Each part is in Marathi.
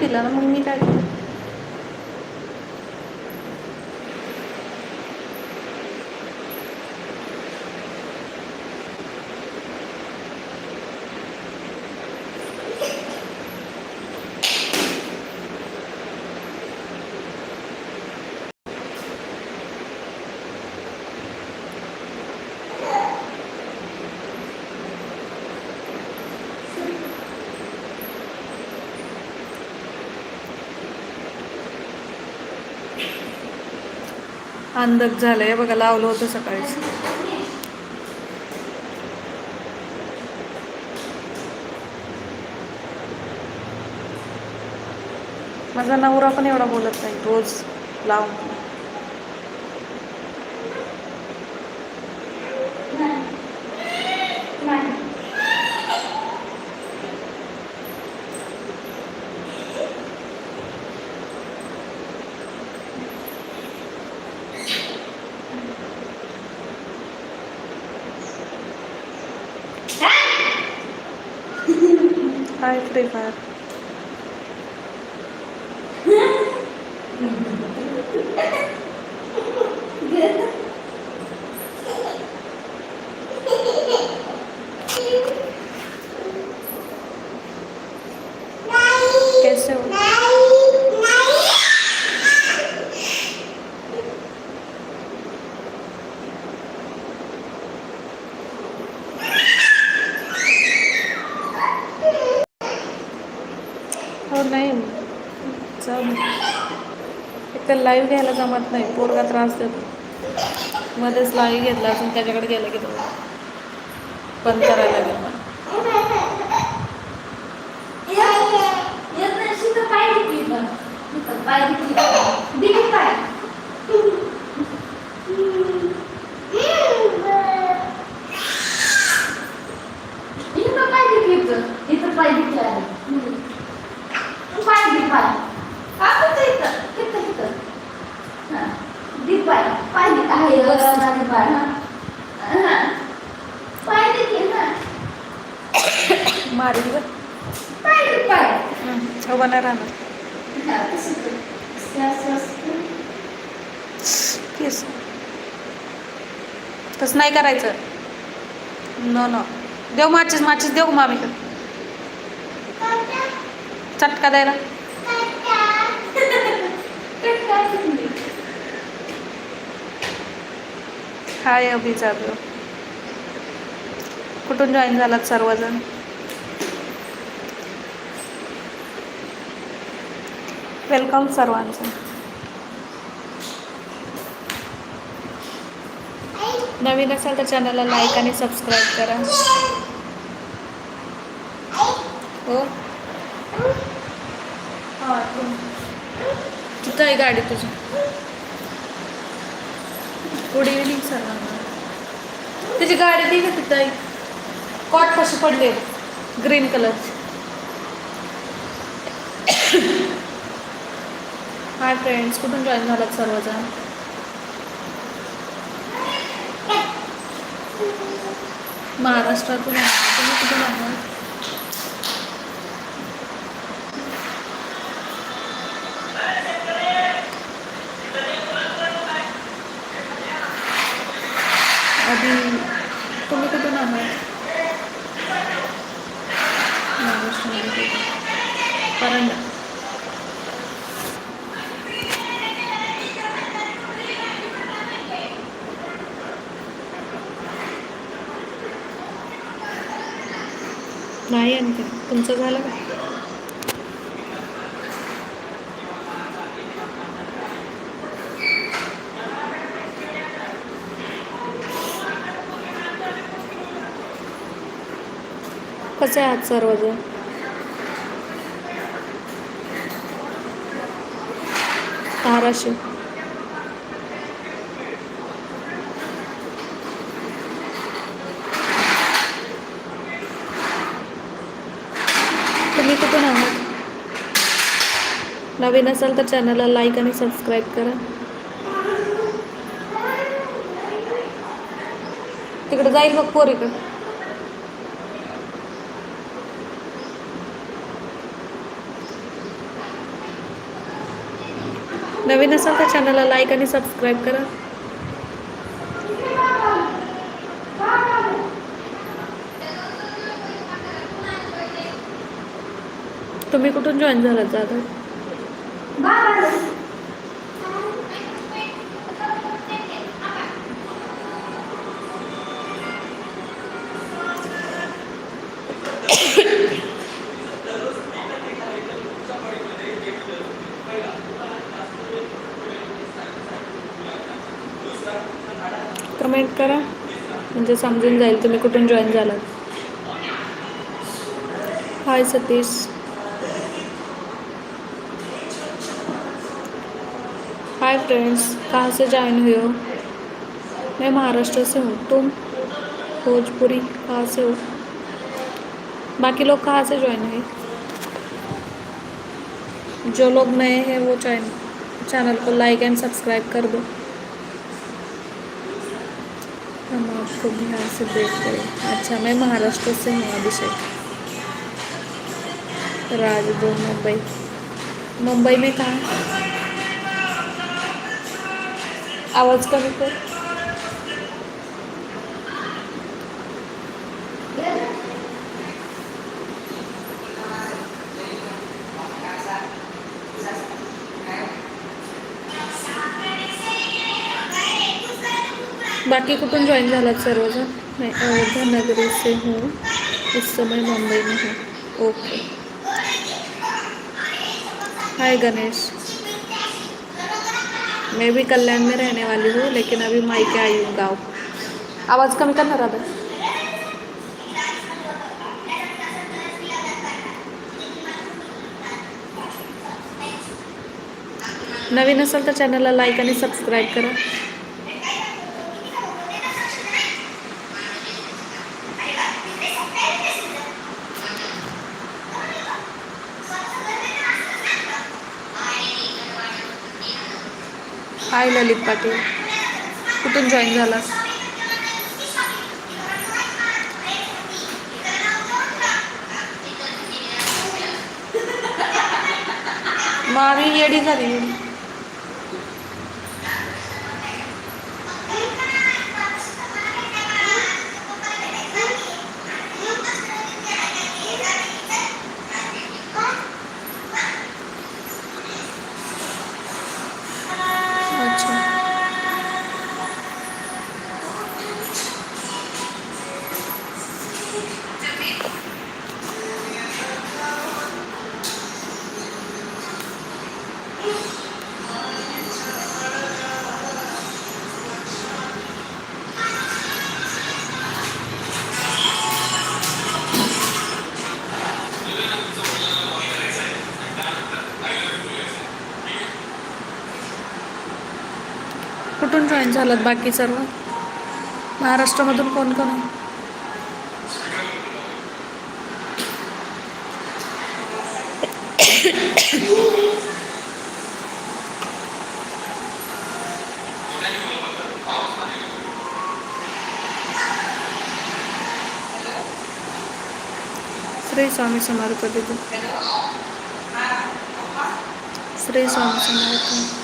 दिला ना मग मी काय करू अंधक झालं आहे बघा लावलं होतं सकाळीच माझा नवरा पण एवढा बोलत नाही. रोज लाव. काय फ्री फायर कैसे हो हो नाही जाऊ दे. एक लाईव्ह घ्यायला जमत नाही. पोरगा त्रास देतो. मध्येच लाईव्ह घेतला असून त्याच्याकडे गेलं की तो बंद करायला लागेल. ग. नाही राहणार. तसं नाही करायचं. न न. देऊ माचीस माचीस देऊ मामीकडे चटका द्यायला. हाय अभिचा कुठून जॉईन झालात सर्वजण? वेलकम सर्वांचं. नवीन असाल तर चॅनलला लाईक आणि सबस्क्राईब करा. हो? हा, तू- तिथं आहे गाडी तुझी? गुड इव्हनिंग सर्वांना तिची गाडी दे का तिथं. आहे कॉट कशी पडले ग्रीन कलरची हाय फ्रेंड्स कुठून जॉईन झालात सर्वजण? महाराष्ट्रातून आहे. तुम्ही कुठून आहात आधी तुम्ही कुठून आहात महाराष्ट्रामध्ये. परंडा. नाही आणखी. तुमचं झालं का? कसे आहात सर्वजण. धाराशिव. तुम्ही कुठून आहात? नवीन असाल तर चॅनलला लाईक आणि सबस्क्राईब करा. तिकडे जाईल बघ पोरीकडे. नवीन असाल तर चॅनलला लाईक आणि सबस्क्राईब करा. तुम्ही कुठून जॉईन झालात दादा म्हणजे समजून जाईल तुम्ही कुठून जॉईन झालात हाय सतीश. हाय फ्रेंड्स कहाँ से ज्वाइन हुए हो? मैं महाराष्ट्र से हूँ. तुम भोजपुरी कहाँ से हो? बाकी लोग कहाँ से ज्वाइन हुए? जो लोग नए हैं वो चैन चैनल को लाइक एंड सब्सक्राइब कर दो। हम आपको बिहार से देख रहे अच्छा मैं महाराष्ट्र से हूँ अभिषेक. राजदो मुंबई. मुंबई में कहाँ? आवाज़ कमी कर. बाकी कुठून जॉईन झालात सर्वजण? मैं अयोध्या नगरी से हूँ. इस समय मुंबई में हूँ. Okay hi Ganesh. मैं भी कल्याण में रहने वाली हूँ लेकिन अभी मायके आई हूँ गाँव आवाज़ कमी करना राधा. नवीन असेल तर चॅनलला लाईक आणि सबस्क्राईब करा. हाय ललित पाटील. कुठून जॉईन झालास? मावी येडी झाली. कुठून जॉईन झालात बाकी सर्व महाराष्ट्रामधून कोण कोण आहे श्री स्वामी समर्थ तिथे श्री स्वामी समर्थ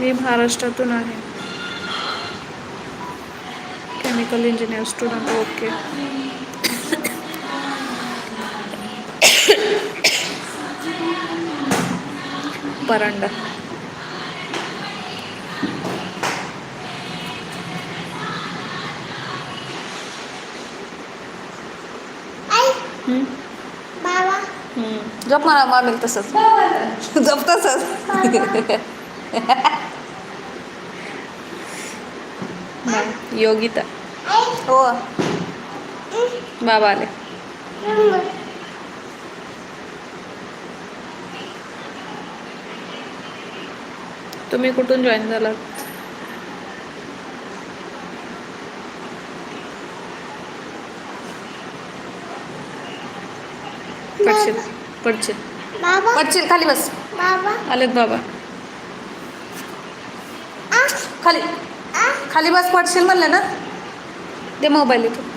मी महाराष्ट्रातून आहे. Chemical engineer student okay Paranda. जप मला मामेल तसंच. जप तसंच. योगिता. हो. बाबा आले. तुम्ही कुठून जॉईन झालात? पडशील. पडशील. पडशील खाली बस. बाबा. आलेत बाबा. खाली. खाली बस पडशील म्हणलं ना? दे मोबाईल इथं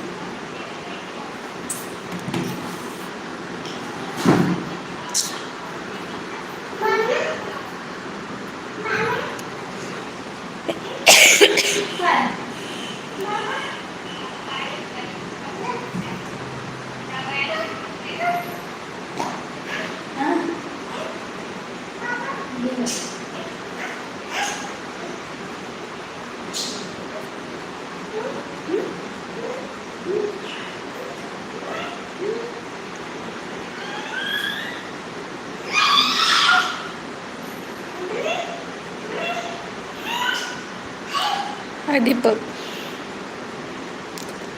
हाय दीपक.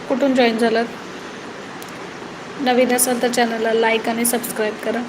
कुठून जॉईन झालात? नवीन असाल तर चॅनलला लाईक आणि सबस्क्राईब करा.